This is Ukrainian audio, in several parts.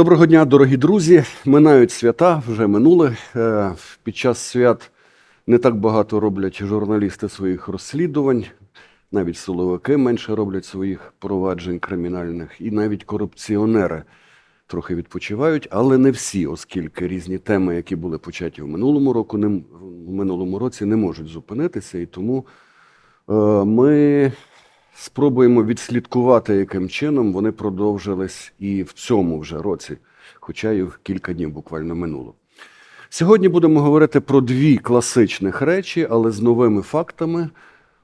Доброго дня, дорогі друзі. Минають свята, вже минули. Е, Під час свят не так багато роблять журналісти своїх розслідувань, навіть силовики менше роблять своїх проваджень кримінальних, і навіть корупціонери трохи відпочивають, але не всі, оскільки різні теми, які були початі в минулому року, не, в минулому році, не можуть зупинитися. І тому е, ми спробуємо відслідкувати, яким чином вони продовжились і в цьому вже році, хоча і кілька днів буквально минуло. Сьогодні будемо говорити про дві класичних речі, але з новими фактами.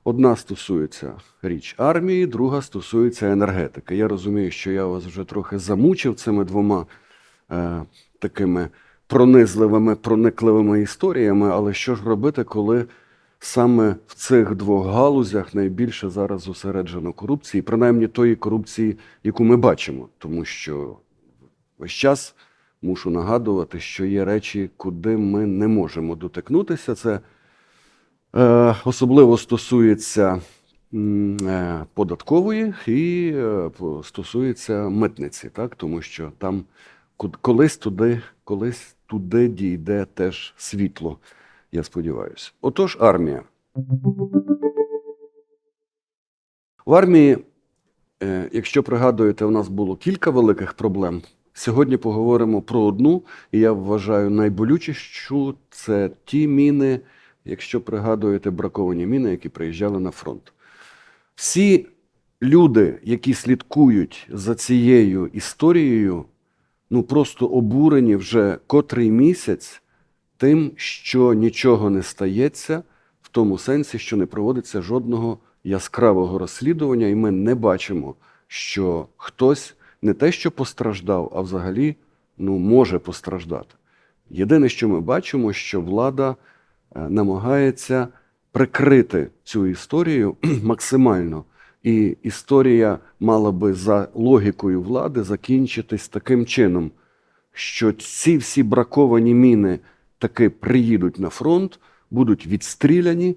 Одна стосується річ армії, друга стосується енергетики. Я розумію, що я вас вже трохи замучив цими двома е, такими пронизливими, проникливими історіями. Але що ж робити, коли саме в цих двох галузях найбільше зараз зосереджено корупції, принаймні тої корупції, яку ми бачимо, тому що весь час мушу нагадувати, що є речі, куди ми не можемо дотикнутися. Це е, особливо стосується е, податкової і е, стосується митниці, так? тому що там колись туди, колись туди дійде теж світло, я сподіваюся. Отож, армія. В армії, е, якщо пригадуєте, у нас було кілька великих проблем. Сьогодні поговоримо про одну, і я вважаю найболючішу це ті міни, якщо пригадуєте, браковані міни, які приїжджали на фронт. Всі люди, які слідкують за цією історією, ну просто обурені вже котрий місяць тим, що нічого не стається, в тому сенсі, що не проводиться жодного яскравого розслідування, і ми не бачимо, що хтось не те, що постраждав, а взагалі ну, може постраждати. Єдине, що ми бачимо, що влада е, намагається прикрити цю історію максимально. І історія мала би за логікою влади закінчитись таким чином, що ці всі браковані міни таки приїдуть на фронт, будуть відстріляні.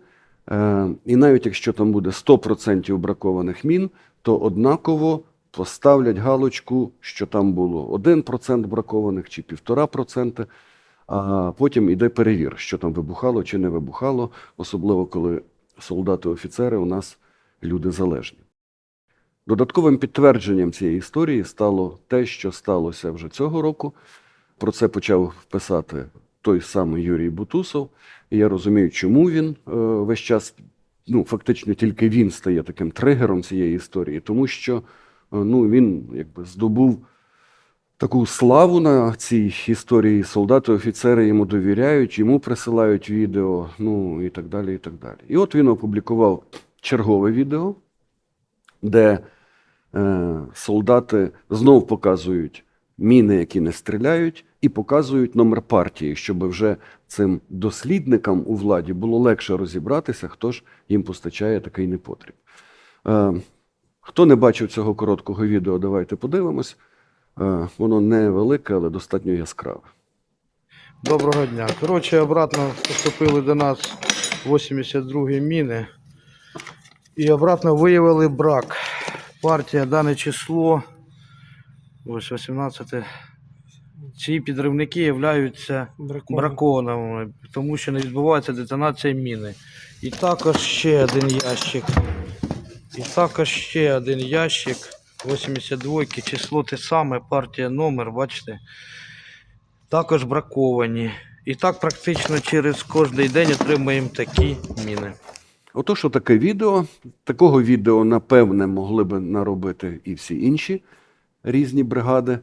Е, і навіть якщо там буде 100% бракованих мін, то однаково поставлять галочку, що там було 1% бракованих чи 1,5%, а потім іде перевір, що там вибухало чи не вибухало, особливо коли солдати-офіцери у нас люди залежні. Додатковим підтвердженням цієї історії стало те, що сталося вже цього року. Про це почав писати той самий Юрій Бутусов. Я розумію, чому він е, весь час, ну фактично тільки він стає таким тригером цієї історії, тому що е, ну, він якби здобув таку славу на цій історії. Солдати, офіцери йому довіряють, йому присилають відео, ну і так далі. І так далі. І от він опублікував чергове відео, де е, солдати знов показують міни, які не стріляють, і показують номер партії, щоб вже цим дослідникам у владі було легше розібратися, хто ж їм постачає такий непотріб. Е, хто не бачив цього короткого відео, давайте подивимось. Е, воно невелике, але достатньо яскраве. Доброго дня. Коротше, обратно поступили до нас 82 міни. І обратно виявили брак. Партія дане число. Ось 18. Ці підривники являються бракованими, тому що не відбувається детонація міни. І також ще один ящик. І також ще один ящик 82 число те саме, партія номер, бачите також браковані. І так практично через кожний день отримуємо такі міни. Отож, таке відео. Такого відео, напевне, могли би наробити і всі інші різні бригади.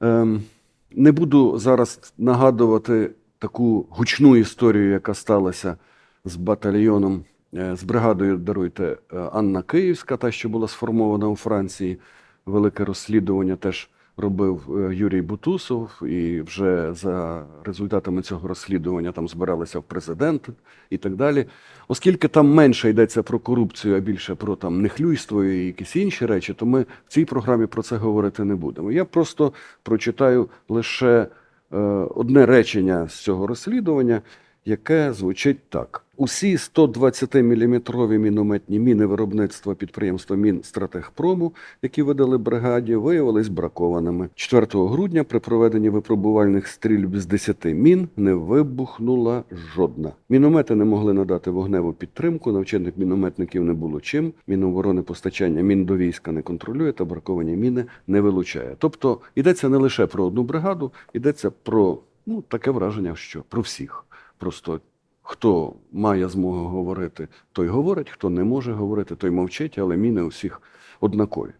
Ем, не буду зараз нагадувати таку гучну історію, яка сталася з батальйоном, е, з бригадою, даруйте, е, Анна Київська, та, що була сформована у Франції. Велике розслідування теж робив е, Юрій Бутусов, і вже за результатами цього розслідування там збиралися в президент і так далі. Оскільки там менше йдеться про корупцію, а більше про там нехлюйство і якісь інші речі, то ми в цій програмі про це говорити не будемо. Я просто прочитаю лише е, одне речення з цього розслідування, яке звучить так. Усі 120-мм мінометні міни виробництва підприємства Мінстратегпрому, які видали бригаді, виявились бракованими. 4 грудня при проведенні випробувальних стрільб з 10 мін не вибухнула жодна. Міномети не могли надати вогневу підтримку, навчених мінометників не було чим. Міноборони постачання мін до війська не контролює та браковані міни не вилучає. Тобто йдеться не лише про одну бригаду, йдеться про ну таке враження, що про всіх. Просто хто має змогу говорити, той говорить, хто не може говорити, той мовчить, але міни у всіх однакові.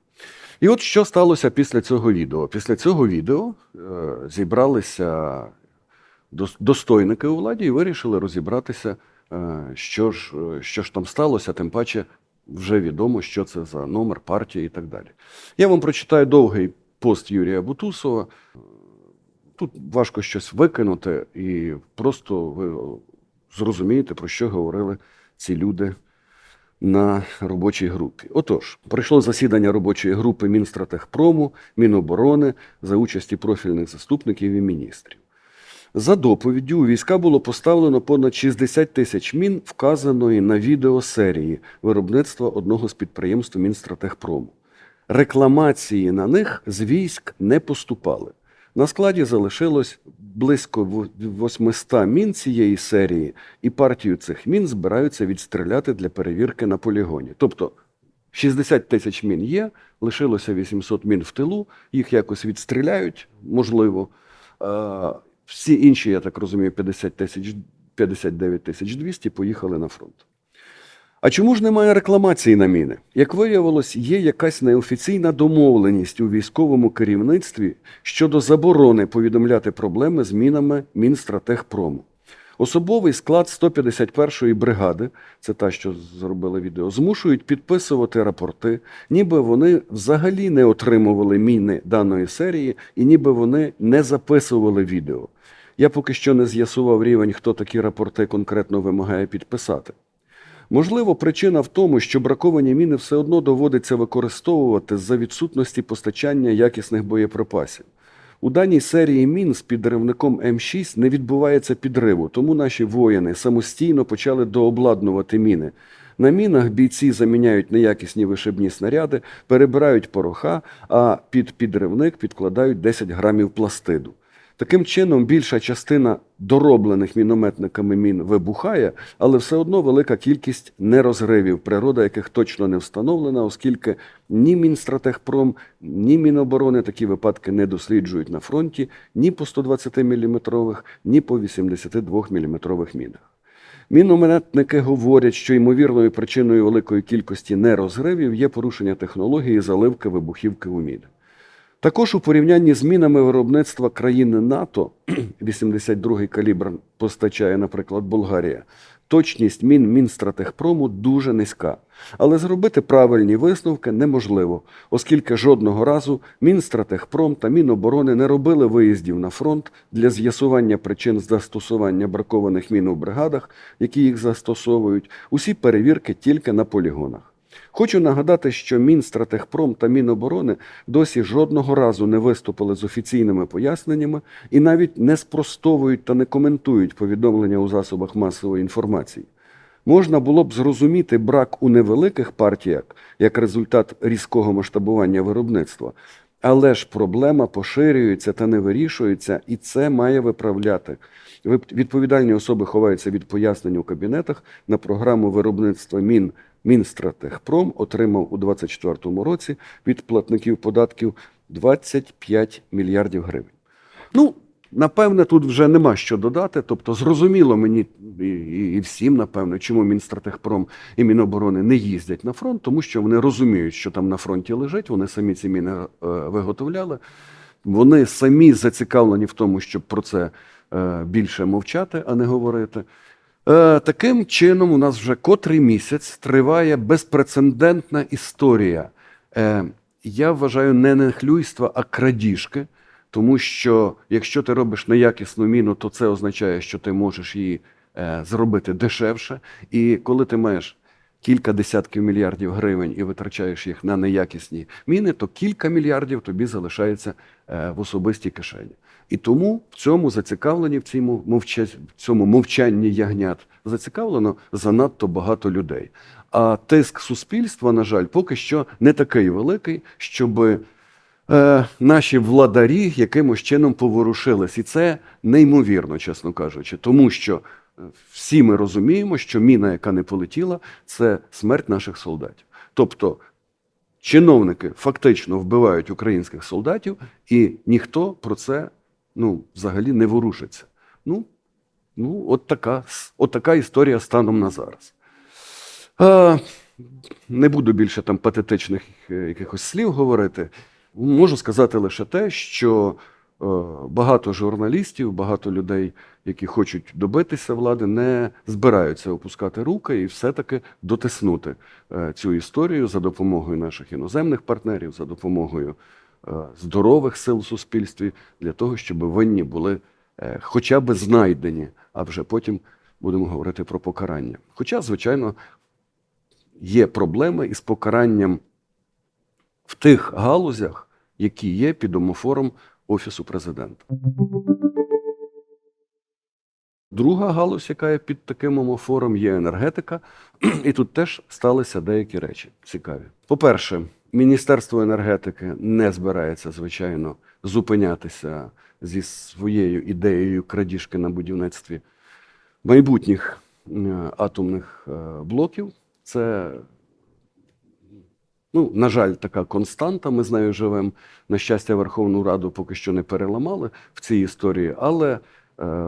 І от що сталося після цього відео? Після цього відео е, зібралися достойники у владі і вирішили розібратися, е, що ж, е, що ж там сталося, тим паче вже відомо, що це за номер партії і так далі. Я вам прочитаю довгий пост Юрія Бутусова. Тут важко щось викинути, і просто ви зрозумієте, про що говорили ці люди на робочій групі. Отож, пройшло засідання робочої групи Мінстратегпрому, Міноборони за участі профільних заступників і міністрів. За доповіддю у війська було поставлено понад 60 тисяч мін, вказаної на відеосерії виробництва одного з підприємств Мінстратегпрому. Рекламації на них з військ не поступали. На складі залишилось близько 800 мін цієї серії, і партію цих мін збираються відстріляти для перевірки на полігоні. Тобто 60 тисяч мін є, лишилося 800 мін в тилу, їх якось відстріляють, можливо. Всі інші, я так розумію, 50 тисяч, 59 тисяч 200 поїхали на фронт. А чому ж немає рекламації на міни? Як виявилось, є якась неофіційна домовленість у військовому керівництві щодо заборони повідомляти проблеми з мінами Мінстратегпрому. Особовий склад 151-ї бригади, це та, що зробили відео, змушують підписувати рапорти, ніби вони взагалі не отримували міни даної серії, і ніби вони не записували відео. Я поки що не з'ясував рівень, хто такі рапорти конкретно вимагає підписати. Можливо, причина в тому, що браковані міни все одно доводиться використовувати за відсутності постачання якісних боєприпасів. У даній серії мін з підривником М6 не відбувається підриву, тому наші воїни самостійно почали дообладнувати міни. На мінах бійці заміняють неякісні вишибні снаряди, перебирають пороха, а під підривник підкладають 10 грамів пластиду. Таким чином, більша частина дороблених мінометниками мін вибухає, але все одно велика кількість нерозривів, природа яких точно не встановлена, оскільки ні Мінстратегпром, ні Міноборони такі випадки не досліджують на фронті ні по 120 мм, ні по 82 мм мінах. Мінометники говорять, що ймовірною причиною великої кількості нерозривів є порушення технології заливки вибухівки у міни. Також у порівнянні з мінами виробництва країни НАТО 82-й калібр постачає, наприклад, Болгарія. Точність мін Мінстратегпрому дуже низька. Але зробити правильні висновки неможливо, оскільки жодного разу Мінстратегпром та Міноборони не робили виїздів на фронт для з'ясування причин застосування бракованих мін у бригадах, які їх застосовують. Усі перевірки тільки на полігонах. Хочу нагадати, що Мінстратегпром та Міноборони досі жодного разу не виступили з офіційними поясненнями і навіть не спростовують та не коментують повідомлення у засобах масової інформації. Можна було б зрозуміти брак у невеликих партіях як результат різкого масштабування виробництва, але ж проблема поширюється та не вирішується, і це має виправляти. Відповідальні особи ховаються від пояснень у кабінетах на програму виробництва мін Мінстратегпром отримав у 2024 році від платників податків 25 мільярдів гривень. Ну, напевне, тут вже нема що додати. Тобто, зрозуміло мені і, всім, напевно, чому Мінстратегпром і Міноборони не їздять на фронт, тому що вони розуміють, що там на фронті лежить, вони самі ці міни е, виготовляли. Вони самі зацікавлені в тому, щоб про це е, більше мовчати, а не говорити. Е, Таким чином, у нас вже котрий місяць триває безпрецедентна історія. Е, Я вважаю не нехлюйства, а крадіжки. Тому що якщо ти робиш неякісну міну, то це означає, що ти можеш її е, зробити дешевше. І коли ти маєш кілька десятків мільярдів гривень і витрачаєш їх на неякісні міни, то кілька мільярдів тобі залишається е, в особистій кишені. І тому в цьому зацікавлені в цьому, в цьому мовчанні ягнят зацікавлено занадто багато людей. А тиск суспільства, на жаль, поки що не такий великий, щоб е, наші владарі якимось чином поворушились. І це неймовірно, чесно кажучи, тому що всі ми розуміємо, що міна, яка не полетіла, це смерть наших солдатів. Тобто чиновники фактично вбивають українських солдатів, і ніхто про це ну, взагалі не ворушиться. Ну, ну от, така, от така історія станом на зараз. Е, не буду більше там патетичних е, якихось слів говорити. Можу сказати лише те, що багато журналістів, багато людей, які хочуть добитися влади, не збираються опускати руки і все-таки дотиснути е, цю історію за допомогою наших іноземних партнерів, за допомогою е, здорових сил в суспільстві, для того, щоб винні були е, хоча б знайдені, а вже потім будемо говорити про покарання. Хоча, звичайно, є проблеми із покаранням в тих галузях, які є під омофором Офісу президента. Друга галузь, яка є під таким омофором, є енергетика, і тут теж сталися деякі речі цікаві. По-перше, Міністерство енергетики не збирається, звичайно, зупинятися зі своєю ідеєю крадіжки на будівництві майбутніх е, атомних е, блоків. Це, ну, на жаль, така константа. Ми з нею живемо. На щастя, Верховну Раду поки що не переламали в цій історії, але е,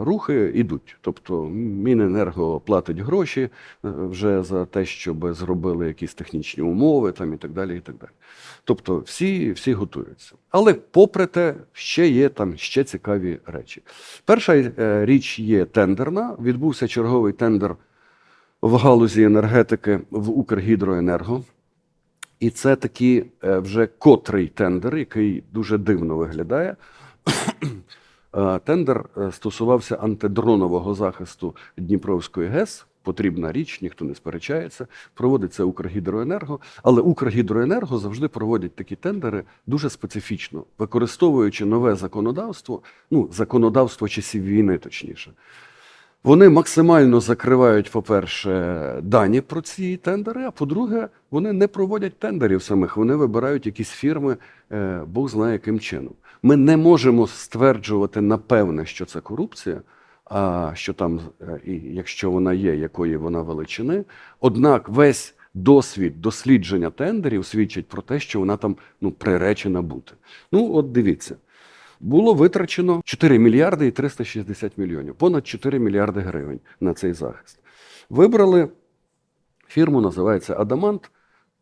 рухи йдуть. Тобто Міненерго платить гроші е, вже за те, щоб зробили якісь технічні умови там, і так далі. І так далі. Тобто всі, всі готуються. Але попри те, ще є там ще цікаві речі. Перша е, річ є тендерна. Відбувся черговий тендер в галузі енергетики в Укргідроенерго. І це такий е, вже котрий тендер, який дуже дивно виглядає. Е, Тендер е, стосувався антидронового захисту Дніпровської ГЕС. Потрібна річ, ніхто не сперечається. Проводиться Укргідроенерго, але Укргідроенерго завжди проводять такі тендери дуже специфічно, використовуючи нове законодавство, ну законодавство часів війни, точніше. Вони максимально закривають, по-перше, дані про ці тендери, а по-друге, вони не проводять тендерів самих, вони вибирають якісь фірми, е, Бог знає яким чином. Ми не можемо стверджувати напевне, що це корупція, а що там, е, і якщо вона є, якої вона величини. Однак весь досвід дослідження тендерів свідчить про те, що вона там ну, приречена бути. Ну, от дивіться було витрачено 4 мільярди і 360 мільйонів, понад 4 мільярди гривень на цей захист. Вибрали фірму, називається Адамант,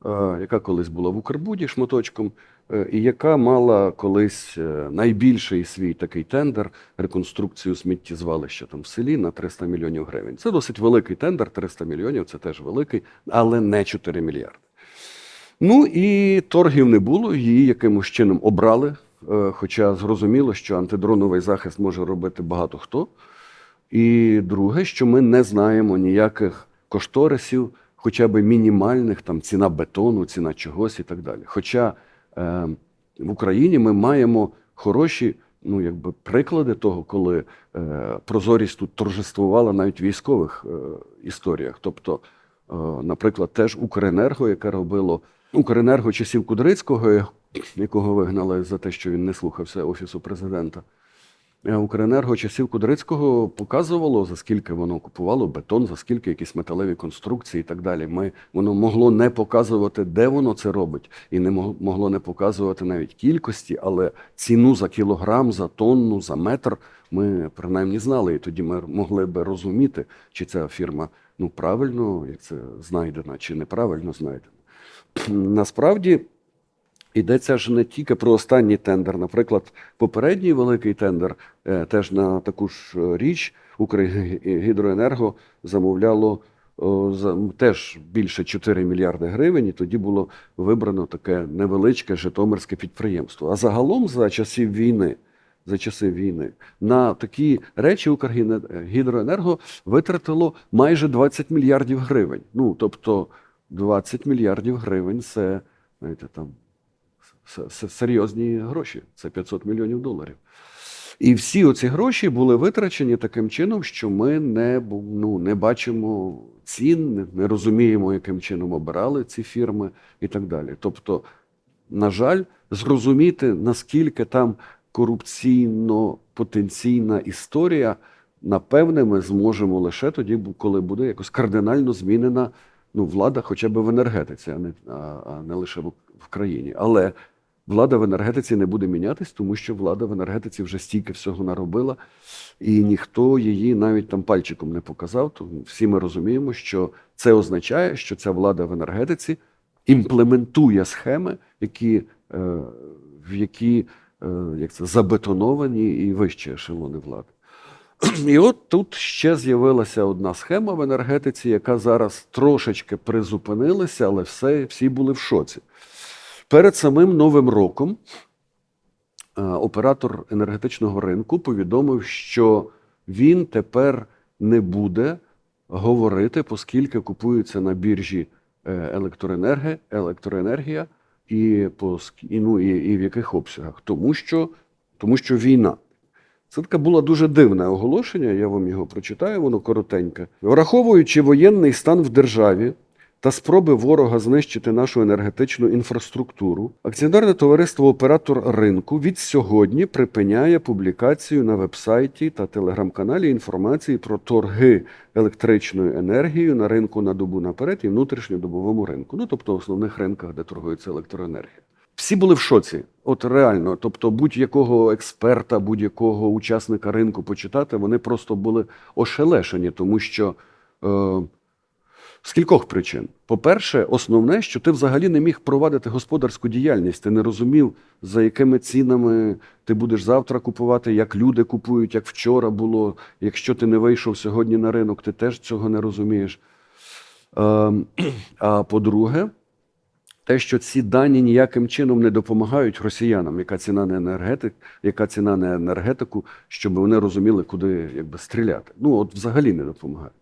е, яка колись була в Укрбуді шматочком, е, і яка мала колись е, найбільший свій такий тендер реконструкцію сміттєзвалища там в селі на 300 мільйонів гривень. Це досить великий тендер, 300 мільйонів, це теж великий, але не 4 мільярди. Ну і торгів не було, її якимось чином обрали. Е, Хоча зрозуміло, що антидроновий захист може робити багато хто. І друге, що ми не знаємо ніяких кошторисів, хоча б мінімальних, там ціна бетону, ціна чогось і так далі. Хоча е, в Україні ми маємо хороші ну, якби, приклади того, коли е, прозорість тут торжествувала навіть в військових е, історіях. Тобто, е, наприклад, теж Укренерго, яке робило Укренерго часів Кудрицького, якого вигнали за те, що він не слухався Офісу президента. Е, Укренерго часів Кудрицького показувало, за скільки воно купувало бетон, за скільки якісь металеві конструкції і так далі. Ми, воно могло не показувати, де воно це робить, і не могло не показувати навіть кількості, але ціну за кілограм, за тонну, за метр ми принаймні знали. І тоді ми могли би розуміти, чи ця фірма ну, правильно, як це знайдена, чи неправильно знайдена. Насправді. Йдеться ж не тільки про останній тендер. Наприклад, попередній великий тендер е, теж на таку ж е, річ Укргідроенерго замовляло теж більше 4 мільярди гривень, і тоді було вибрано таке невеличке житомирське підприємство. А загалом за часів війни. За часи війни на такі речі Укргідроенерго витратило майже 20 мільярдів гривень. Ну тобто 20 мільярдів гривень це, знаєте, там серйозні гроші. Це 500 мільйонів доларів. І всі оці гроші були витрачені таким чином, що ми не, ну, не бачимо цін, не- розуміємо, яким чином обирали ці фірми і так далі. Тобто, на жаль, зрозуміти, наскільки там корупційно-потенційна історія, напевне, ми зможемо лише тоді, коли буде якось кардинально змінена ну, влада, хоча б в енергетиці, а не, а, а не лише в країні. Але влада в енергетиці не буде мінятись, тому що влада в енергетиці вже стільки всього наробила, і ніхто її навіть там пальчиком не показав. Тому всі ми розуміємо, що це означає, що ця влада в енергетиці імплементує схеми, які, е, в які е, як це, забетоновані і вищі ешелони влади. І от тут ще з'явилася одна схема в енергетиці, яка зараз трошечки призупинилася, але все, всі були в шоці. Перед самим Новим роком е, оператор енергетичного ринку повідомив, що він тепер не буде говорити, оскільки купується на біржі е, електроенергія по, і, ну, і, і в яких обсягах. Тому що, тому що війна. Це таке було дуже дивне оголошення, я вам його прочитаю, воно коротеньке. Враховуючи воєнний стан в державі та спроби ворога знищити нашу енергетичну інфраструктуру, акціонерне товариство Оператор ринку від сьогодні припиняє публікацію на вебсайті та телеграм-каналі інформації про торги електричною енергією на ринку на добу наперед і внутрішньодобовому ринку, ну тобто основних ринках, де торгується електроенергія. Всі були в шоці. От реально, тобто будь-якого експерта, будь-якого учасника ринку почитати, вони просто були ошелешені, тому що е, з кількох причин. По-перше, основне, що ти взагалі не міг провадити господарську діяльність, ти не розумів, за якими цінами ти будеш завтра купувати, як люди купують, як вчора було. Якщо ти не вийшов сьогодні на ринок, ти теж цього не розумієш. Е, а по-друге, те, що ці дані ніяким чином не допомагають росіянам, яка ціна на енергетик, яка ціна на енергетику, щоб вони розуміли, куди якби стріляти. Ну от взагалі не допомагають.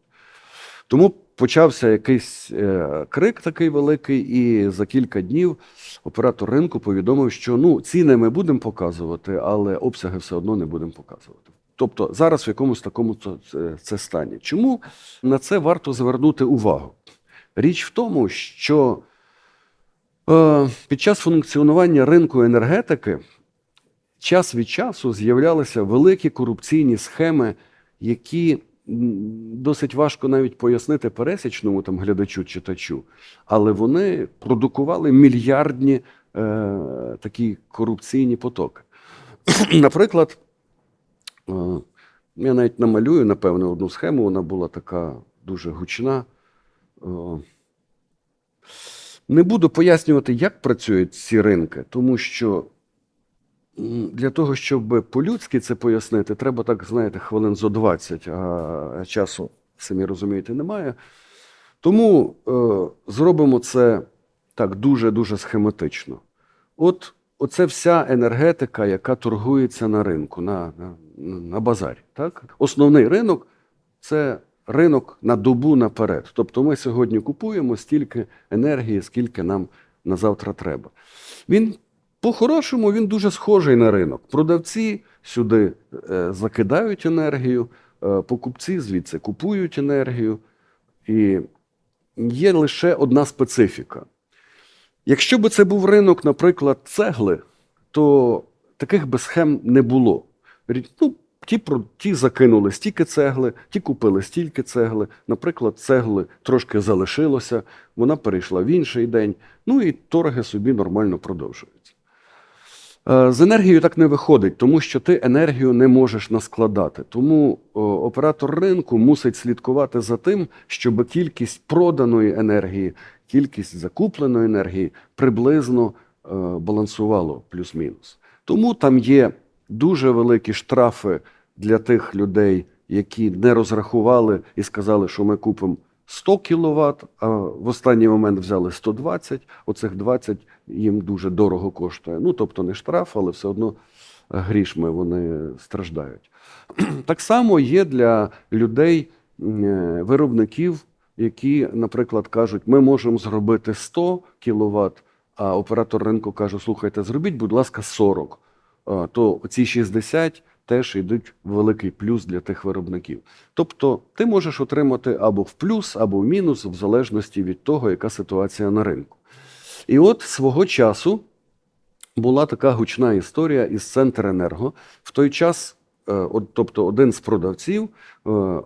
Тому почався якийсь е, крик такий великий, і за кілька днів оператор ринку повідомив, що ну ціни ми будемо показувати, але обсяги все одно не будемо показувати. Тобто зараз в якомусь такому це, стані. Чому на це варто звернути увагу? Річ в тому, що Е, Під час функціонування ринку енергетики час від часу з'являлися великі корупційні схеми, які досить важко навіть пояснити пересічному там глядачу читачу, але вони продукували мільярдні е, такі корупційні потоки. Наприклад, е, я навіть намалюю, напевне, одну схему, вона була така дуже гучна. Е, не буду пояснювати, як працюють ці ринки, тому що для того, щоб по-людськи це пояснити, треба так, знаєте, хвилин зо 20, а часу, самі розумієте, немає. Тому е, зробимо це так дуже-дуже схематично. От оце вся енергетика, яка торгується на ринку, на, на, на базарі. Так? Основний ринок це ринок на добу наперед. Тобто ми сьогодні купуємо стільки енергії, скільки нам на завтра треба. Він по-хорошому він дуже схожий на ринок. Продавці сюди е, закидають енергію, е, покупці звідси купують енергію. І є лише одна специфіка. Якщо би це був ринок, наприклад, цегли, то таких би схем не було. Ну, ті, ті закинули стільки цегли, ті купили стільки цегли. Наприклад, цегли трошки залишилося, вона перейшла в інший день. Ну і торги собі нормально продовжуються. Е, З енергією так не виходить, тому що ти енергію не можеш наскладати. Тому оператор ринку мусить слідкувати за тим, щоб кількість проданої енергії, кількість закупленої енергії приблизно е, балансувало плюс-мінус. Тому там є дуже великі штрафи для тих людей, які не розрахували і сказали, що ми купимо 100 кВт, а в останній момент взяли 120, оцих 20 їм дуже дорого коштує. Ну, тобто не штраф, але все одно грішми вони страждають. Так само є для людей, е, виробників які, наприклад, кажуть, ми можемо зробити 100 кВт, а оператор ринку каже: слухайте, зробіть, будь ласка, 40. То ці 60 теж йдуть великий плюс для тих виробників. Тобто ти можеш отримати або в плюс, або в мінус, в залежності від того, яка ситуація на ринку. І от свого часу була така гучна історія із Центренерго. В той час, е, тобто, один з продавців е,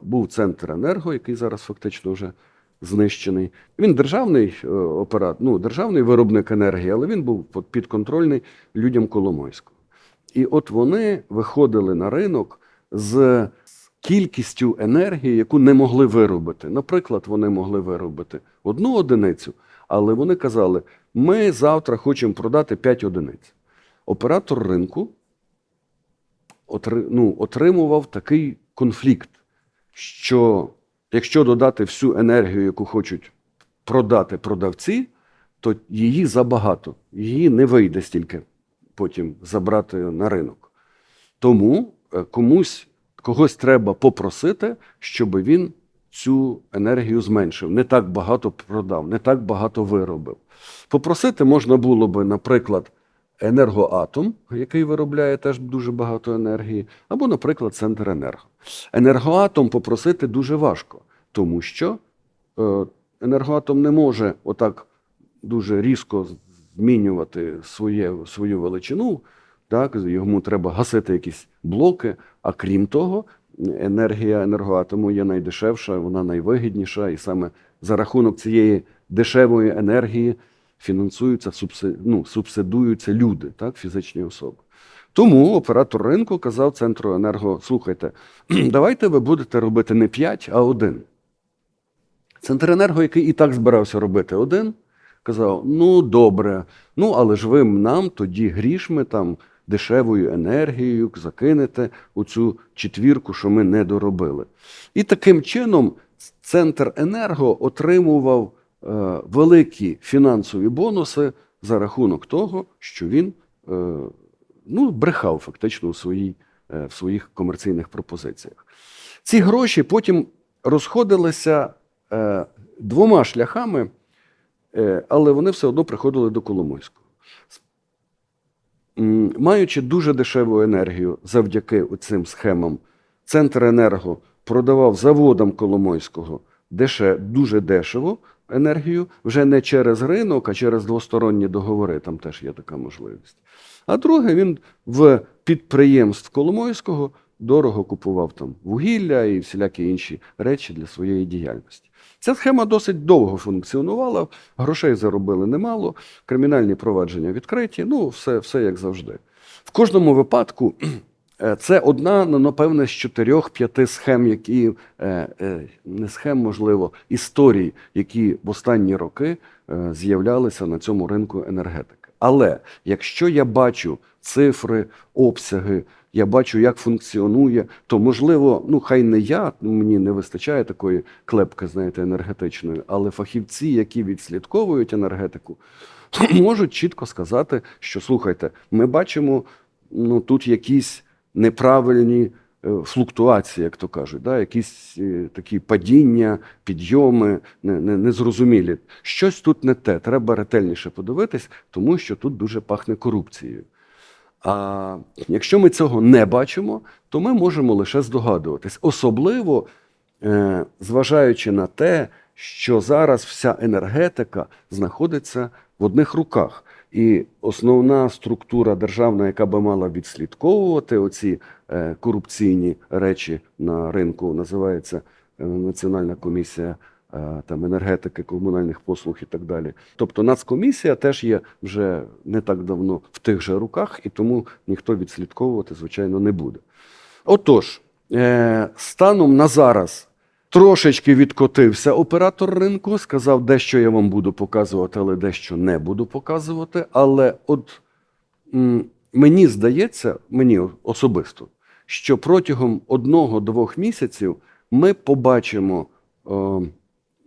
був Центренерго, який зараз фактично вже знищений. Він державний е, операт, ну, державний виробник енергії, але він був підконтрольний людям Коломойського. І от вони виходили на ринок з кількістю енергії, яку не могли виробити. Наприклад, вони могли виробити одну одиницю, але вони казали: ми завтра хочемо продати 5 одиниць. Оператор ринку ну, отримував такий конфлікт, що якщо додати всю енергію, яку хочуть продати продавці, то її забагато, її не вийде стільки потім забрати на ринок. Тому е, комусь когось треба попросити, щоб він цю енергію зменшив, не так багато продав, не так багато виробив. Попросити можна було би, наприклад, енергоатом, який виробляє теж дуже багато енергії, або, наприклад, Центренерго. Енергоатом попросити дуже важко, тому що е, енергоатом не може отак дуже різко змінювати своє, свою величину. Так, йому треба гасити якісь блоки. А крім того, енергія енергоатому є найдешевша, вона найвигідніша, і саме за рахунок цієї дешевої енергії фінансуються, ну, субсидуються люди, так, фізичні особи. Тому оператор ринку казав центру енерго: слухайте, давайте ви будете робити не 5, а 1. Центренерго, який і так збирався робити один, казав: ну добре, ну але ж ви нам тоді грішми там дешевою енергією закинете у цю четвірку, що ми не доробили. І таким чином центр енерго отримував е, великі фінансові бонуси за рахунок того, що він е, ну, брехав фактично у, своїй, е, в своїх комерційних пропозиціях. Ці гроші потім розходилися двома шляхами, але вони все одно приходили до Коломойського. Маючи дуже дешеву енергію завдяки цим схемам, Центр енерго продавав заводам Коломойського деше, дуже дешево енергію, вже не через ринок, а через двосторонні договори. Там теж є така можливість. А друге, він в підприємств Коломойського дорого купував там вугілля і всілякі інші речі для своєї діяльності. Ця схема досить довго функціонувала, грошей заробили немало, кримінальні провадження відкриті, ну, все, все як завжди. В кожному випадку е, це одна, ну, напевне, з чотирьох-п'яти схем, які е, е, не схем, можливо, історій, які в останні роки з'являлися на цьому ринку енергетики. Але якщо я бачу цифри, обсяги, я бачу, як функціонує, то можливо, ну хай не я, ну, мені не вистачає такої клепки, знаєте, енергетичної, але фахівці, які відслідковують енергетику, можуть чітко сказати, що слухайте, ми бачимо ну, тут якісь неправильні флуктуації, як то кажуть, да? якісь е, такі падіння, підйоми, не, не, незрозумілі. Щось тут не те. Треба ретельніше подивитись, тому що тут дуже пахне корупцією. А якщо ми цього не бачимо, то ми можемо лише здогадуватись, особливо е, зважаючи на те, що зараз вся енергетика знаходиться в одних руках. І основна структура державна, яка би мала відслідковувати оці е, корупційні речі на ринку, називається е, Національна комісія е, там, енергетики, комунальних послуг і так далі. Тобто Нацкомісія теж є вже не так давно в тих же руках, і тому ніхто відслідковувати, звичайно, не буде. Отож, е, станом на зараз трошечки відкотився оператор ринку, сказав, дещо я вам буду показувати, але дещо не буду показувати. Але от мені здається, мені особисто, що протягом одного-двох місяців ми побачимо, е,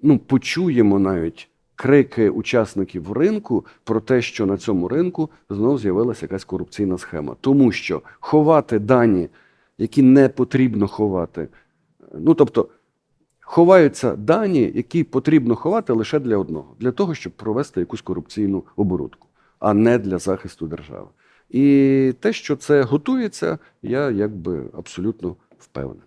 ну, почуємо навіть крики учасників ринку про те, що на цьому ринку знову з'явилася якась корупційна схема. Тому що ховати дані, які не потрібно ховати, ну тобто ховаються дані, які потрібно ховати лише для одного, для того, щоб провести якусь корупційну оборудку, а не для захисту держави. І те, що це готується, я якби абсолютно впевнений.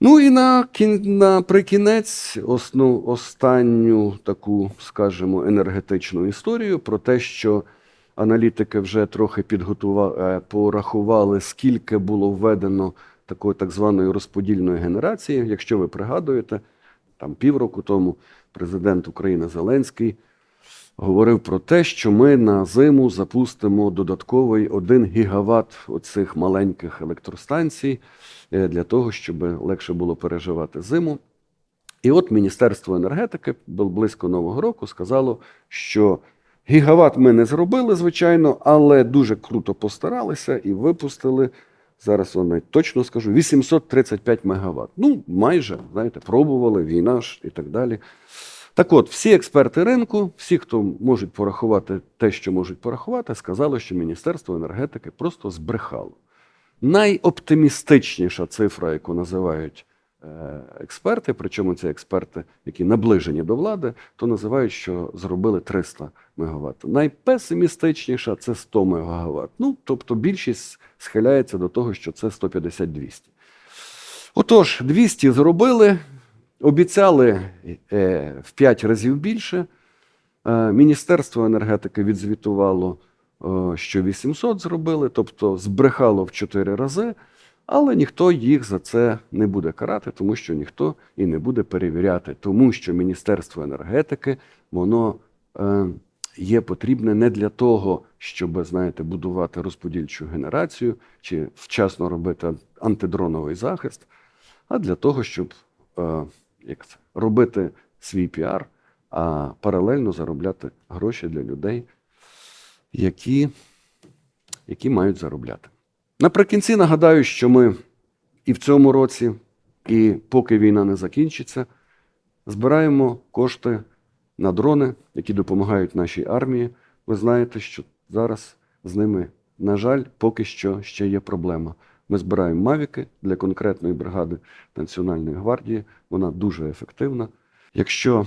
Ну і на, кін... наприкінець основ... останню таку, скажімо, енергетичну історію про те, що аналітики вже трохи підготували, порахували, скільки було введено такої так званої розподільної генерації. Якщо ви пригадуєте, там півроку тому президент України Зеленський говорив про те, що ми на зиму запустимо додатковий 1 гігават оцих маленьких електростанцій е, для того, щоб легше було переживати зиму. І от Міністерство енергетики близько Нового року сказало, що гігават ми не зробили, звичайно, але дуже круто постаралися і випустили. Зараз я точно скажу 835 мегаватт. Ну, майже, знаєте, пробували, війна ж і так далі. Так от, всі експерти ринку, всі, хто можуть порахувати те, що можуть порахувати, сказали, що Міністерство енергетики просто збрехало. Найоптимістичніша цифра, яку називають е, експерти, причому ці експерти, які наближені до влади, то називають, що зробили 300 МВт. Найпесимістичніша це 100 МВт. Ну, тобто більшість схиляється до того, що це 150-200. Отож, 200 зробили, обіцяли е, в 5 разів більше. Е, Міністерство енергетики відзвітувало, е, що 800 зробили, тобто збрехало в 4 рази, але ніхто їх за це не буде карати, тому що ніхто і не буде перевіряти, тому що Міністерство енергетики воно є потрібне не для того, щоб знаєте, будувати розподільчу генерацію чи вчасно робити антидроновий захист, а для того, щоб як це, робити свій піар, а паралельно заробляти гроші для людей, які, які мають заробляти. Наприкінці нагадаю, що ми і в цьому році, і поки війна не закінчиться, збираємо кошти на дрони, які допомагають нашій армії. Ви знаєте, що зараз з ними, на жаль, поки що ще є проблема. Ми збираємо мавіки для конкретної бригади Національної гвардії. Вона дуже ефективна. Якщо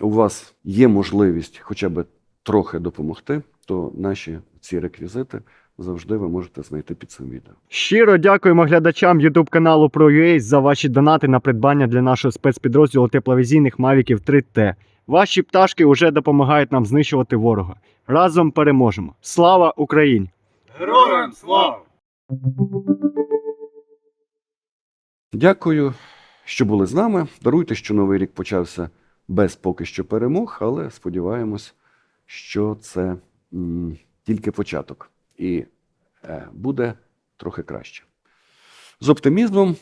у вас є можливість хоча б трохи допомогти, то наші ці реквізити завжди ви можете знайти під цим відео. Щиро дякуємо глядачам YouTube каналу ProUA за ваші донати на придбання для нашого спецпідрозділу тепловізійних Мавіків 3T. Ваші пташки вже допомагають нам знищувати ворога. Разом переможемо. Слава Україні! Героям слава! Дякую, що були з нами. Даруйте, що новий рік почався без поки що перемог, але сподіваємось, що це м, тільки початок і е, буде трохи краще. З оптимізмом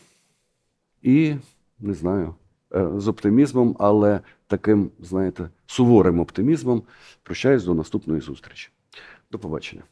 і не знаю, е, з оптимізмом, але таким, знаєте, суворим оптимізмом. Прощаюсь до наступної зустрічі. До побачення.